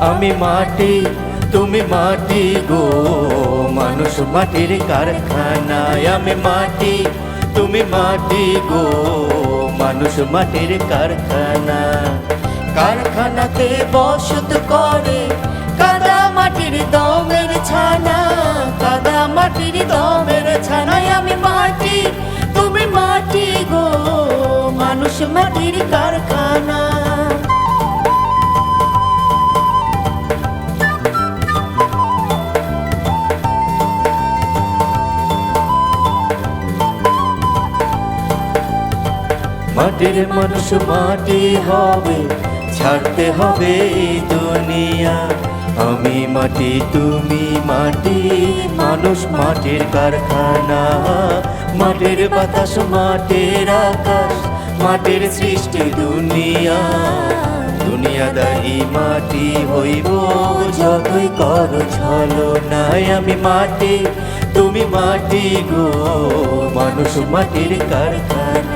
আমি মাটি, তুমি মাটি গো। মানুষ মাটির কারখানায় আমি মাটি, তুমি মাটি গো। মানুষ মাটির কারখানা। কারখানাতে বসত করে, কাদা মাটির দমের ছানা। কাদা মাটির দমের ছানায় আমি মাটি, তুমি মাটি গো। মানুষ মাটির কারখানা। মাটির মানুষ মাটি হবে, ছাড়তে হবে দুনিয়া। আমি মাটি, তুমি মাটি, মানুষ মাটির কারখানা। মাটির বাতাস, মাটির আকাশ, মাটির সৃষ্টি দুনিয়া। দুনিয়াদারি মাটি হইব, যতই কর ছলো নাই আমি মাটি, তুমি মাটি গো। মানুষ মাটির কারখানা।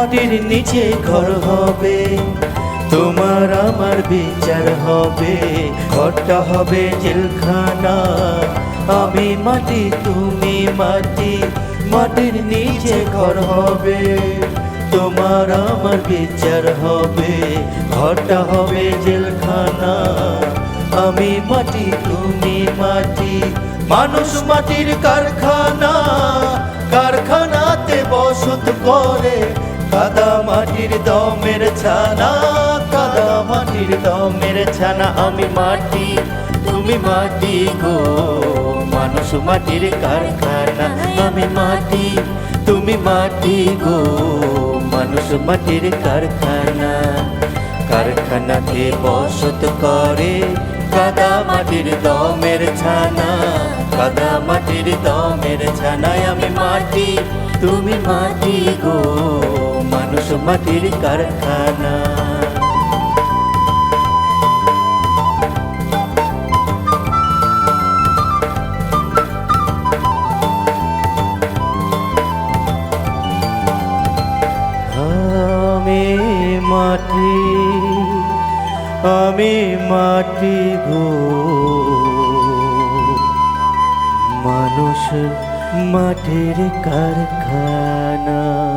মাটির নিচে ঘর হবে, তোমার আমার বিচার হবে। ঘরটা হবে জেলখানা, আমি মাটি, তুমি মাটি, মাটির নিচে ঘর হবে। তোমার আমার বিচার হবে, ঘরটা হবে জেলখানা, আমি মাটি, তুমি মাটি, মানুষ মাটির কারখানা, কারখানাতে বসত করে কাদা মাটির দমের ছানা কাদা মাটির দমের ছানা, আমি মাটি, তুমি মাটি গো। মানুষ মাটির কারখানা, আমি মাটি, তুমি মাটি গো। মানুষ মাটির কারখানা কারখানাতে বসত করে কাদা মাটির দমের ছানা কাদা মাটির দমের ছানায় আমি মাটি, তুমি মাটি গো। মাটির কারখানা। মাটি আমি মাটি গো। মানুষ মাটির কারখানা।